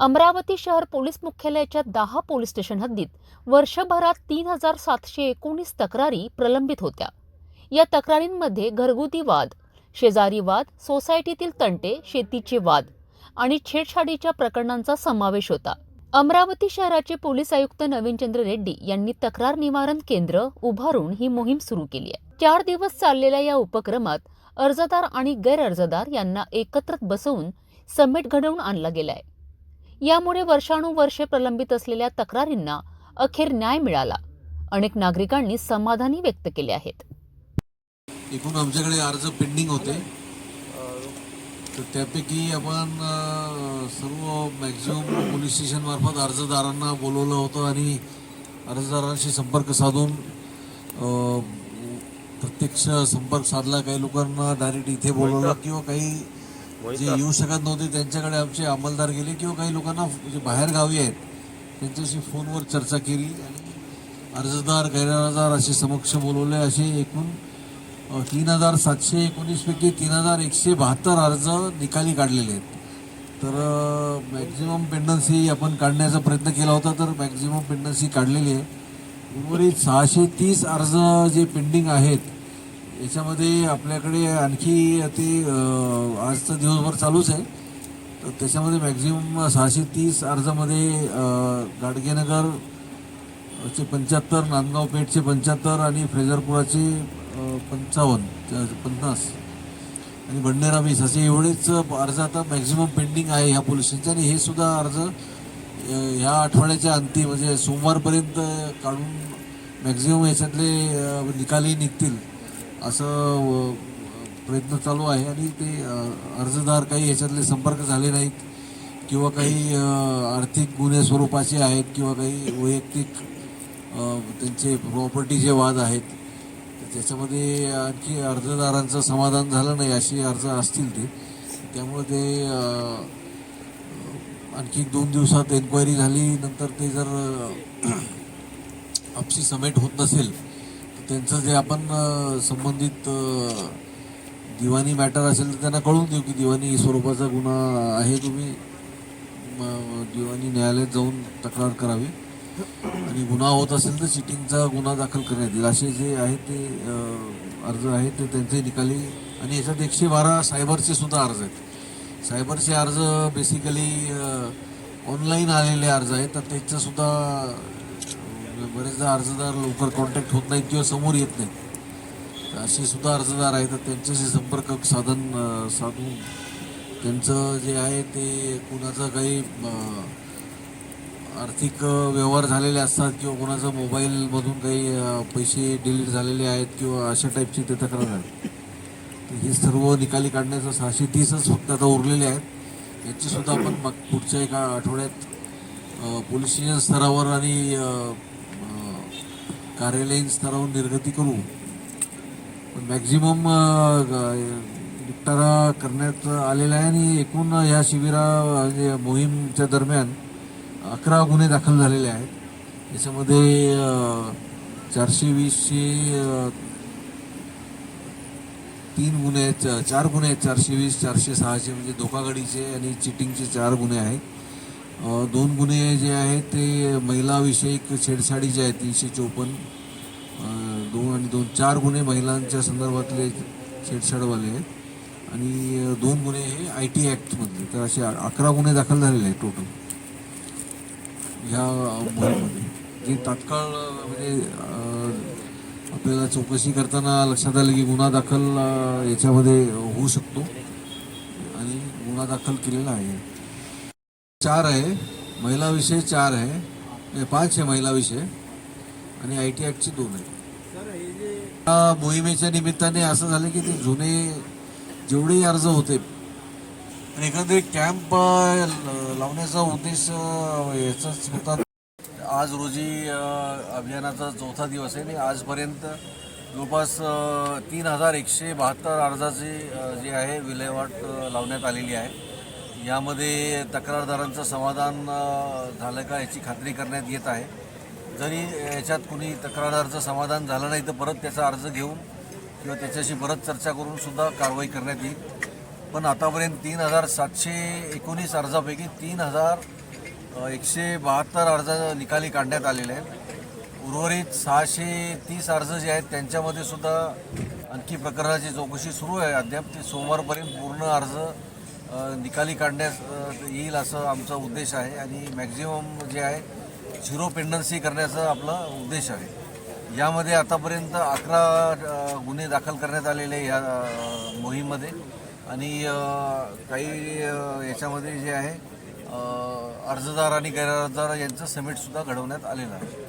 अमरावती शहर पोलीस मुख्यालयाच्या दहा पोलीस स्टेशन हद्दीत वर्षभरात तीन हजार सातशे एकोणीस तक्रारी प्रलंबित होत्या. या तक्रारींमध्ये घरगुती वाद शेजारी वाद सोसायटीतील तंटे शेतीचे वाद आणि छेडछाडीच्या प्रकरणांचा समावेश होता. अमरावती शहराचे पोलीस आयुक्त नवीनचंद्र रेड्डी यांनी तक्रार निवारण केंद्र उभारून ही मोहीम सुरू केली आहे. चार दिवस चाललेल्या या उपक्रमात अर्जदार आणि गैरअर्जदार यांना एकत्र बसवून समेट घडवून आणला गेलाय यामुळे वर्षानुवर्षे प्रलंबित असलेल्या तक्रारींना अखेर न्याय मिळाला. अनेक नागरिकांनी समाधानी व्यक्त केले आहेत. एकूण आमच्याकडे अर्ज पेंडिंग होते. तर त्यापैकी आपण सर्व मॅक्झिमम पोलीस स्टेशन मार्फत अर्जदारांना बोलवलं होतं आणि अर्जदारांशी संपर्क साधून प्रत्यक्ष संपर्क साधला. काही लोकांना डायरेक्ट इथे बोलवलं किंवा काही जे येऊ शकत नव्हते त्यांच्याकडे आमचे अंमलदार गेले किंवा काही लोकांना जे बाहेर गावी आहेत त्यांच्याशी फोनवर चर्चा केली आणि अर्जदार गैरअर्जदार असे समक्ष बोलवले. असे एकूण तीन हजार सातशे एकोणीसपैकी तीन हजार एकशे बहात्तर अर्ज निकाली काढलेले आहेत. तर मॅक्झिमम पेंडन्सी आपण काढण्याचा प्रयत्न केला होता तर मॅक्झिमम पेंडन्सी काढलेली आहे. उर्वरित सहाशे तीस अर्ज जे पेंडिंग आहेत याच्यामध्ये आपल्याकडे आणखी ते आजचं आज तर दिवसभर चालूच आहे. तर त्याच्यामध्ये मॅक्झिमम सहाशे तीस अर्जामध्ये गाडगेनगर चे पंच्याहत्तर नांदगाव पेठचे पंच्याहत्तर आणि फ्रेजरपुराचे पंचावन्न पन्नास आणि बंडेरा वीस असे एवढेच अर्ज आता मॅक्झिमम पेंडिंग आहे ह्या पोलीस स्टेशनचे आणि हे सुद्धा अर्ज ह्या आठवड्याच्या अंती म्हणजे सोमवारपर्यंत काढून मॅक्झिमम याच्यातले निकालही निकाली निघतील. असं प्रयत्न चालू आहे आणि ते अर्जदार काही याच्यातले संपर्क झाले नाहीत किंवा काही आर्थिक गुन्हे स्वरूपाचे आहेत किंवा काही वैयक्तिक त्यांचे प्रॉपर्टीचे वाद आहेत त्याच्यामध्ये आणखी अर्जदारांचं समाधान झालं नाही असे अर्ज असतील ते. त्यामुळे ते आणखी दोन दिवसात एन्क्वायरी झाली. नंतर ते जर आपशी आपसी समेट होत नसेल त्यांचं जे आपण संबंधित दिवाणी मॅटर असेल तर त्यांना कळून देऊ की दिवाणी स्वरूपाचा गुन्हा आहे तुम्ही. दिवाणी न्यायालयात जाऊन तक्रार करावी. आणि गुन्हा होत असेल तर चिटिंगचा गुन्हा दाखल करण्यात येईल. असे जे आहेत ते अर्ज आहेत ते त्यांचे निकाली आणि याच्यात एकशे बारा सायबरचे सुद्धा अर्ज आहेत. सायबरचे अर्ज बेसिकली ऑनलाईन आलेले अर्ज आहेत. तर त्याचंसुद्धा बरेचदा अर्जदार लवकर कॉन्टॅक्ट होत नाहीत किंवा समोर येत नाहीत. असे सुद्धा अर्जदार आहेत. तर त्यांच्याशी संपर्क साधन साधून त्यांचं जे आहे ते कुणाचं काही आर्थिक व्यवहार झालेले असतात किंवा कोणाचा मोबाईलमधून काही पैसे डिलीट झालेले आहेत किंवा अशा टाईपची ते तक्रार आहे तर हे सर्व निकाली काढण्याचं सहाशे तीसच फक्त आता उरलेले आहेत. याची सुद्धा आपण मग पुढच्या एका आठवड्यात अ, पोलीस स्टेशन स्तरावर आणि कार्यालयीन स्तरावर निर्गती करू मॅक्झिमम निपटारा करण्यात आलेला आहे आणि एकूण या शिबिरा म्हणजे मोहीमच्या दरम्यान अकरा गुन्हे दाखल झालेले आहेत. याच्यामध्ये चारशे वीसशे तीन गुन्हे आहेत चार गुन्हे आहेत चारशे वीस चारशे सहाशे म्हणजे धोकागडीचे आणि चिटिंगचे चार गुन्हे आहेत. दोन गुन्हे जे आहेत ते महिलाविषयक छेडछाडी जी आहे तीनशे चोपन्न. दोन आणि दोन चार गुन्हे महिलांच्या संदर्भातले छेडछाडवाले आहेत. आणि दोन गुन्हे हे आय टी ॲक्टमधले तर असे अकरा गुन्हे दाखल झालेले आहेत टोटल. ह्या मोहिमेमध्ये जे तात्काळ म्हणजे आपल्याला चौकशी करताना लक्षात आलं की गुन्हा दाखल याच्यामध्ये होऊ शकतो. आणि गुन्हा दाखल केलेला आहे. चार आहे महिला विषय चार आहे पाच आहे महिला विषय आणि आय टी ॲक्टचे दोन आहे. मोहिमेच्या निमित्ताने असं झालं की ते जुने जेवढेही अर्ज होते आणि एकंदरीत कॅम्प लावण्याचा उद्देश याचाच होता. आज रोजी अभियानाचा चौथा दिवस आहे आणि आजपर्यंत जवळपास तीन हजार एकशे बहात्तर अर्जाची जी आहे विल्हेवाट लावण्यात आलेली आहे. यामध्ये तक्रारदारांचं समाधान झालं का याची खात्री करण्यात येत आहे. जरी याच्यात कुणी तक्रारदारचं समाधान झालं नाही तर परत त्याचा अर्ज घेऊन किंवा त्याच्याशी परत चर्चा करून सुद्धा कारवाई करण्यात येईल. पण आतापर्यंत तीन हजार सातशे एकोणीस अर्जापैकी तीन हजार एकशे बहात्तर अर्ज निकाली काढण्यात आलेले आहेत. उर्वरित सहाशे तीस अर्ज जे आहेत त्यांच्यामध्ये सुद्धा आणखी प्रकरणाची चौकशी सुरू आहे. अद्याप ते सोमवारपर्यंत पूर्ण अर्ज निकाली काढण्यास येईल असं आमचा उद्देश आहे. आणि मॅक्झिमम जे आहे झिरो पेंडन्सी करण्याचा आपला उद्देश आहे. यामध्ये आतापर्यंत अकरा गुन्हे दाखल करण्यात आलेले या मोहीममध्ये. आणि काही याच्यामध्ये जे आहे अर्जदार आणि गैरअर्जदार यांचं समिटसुद्धा घडवण्यात आलेलं आहे.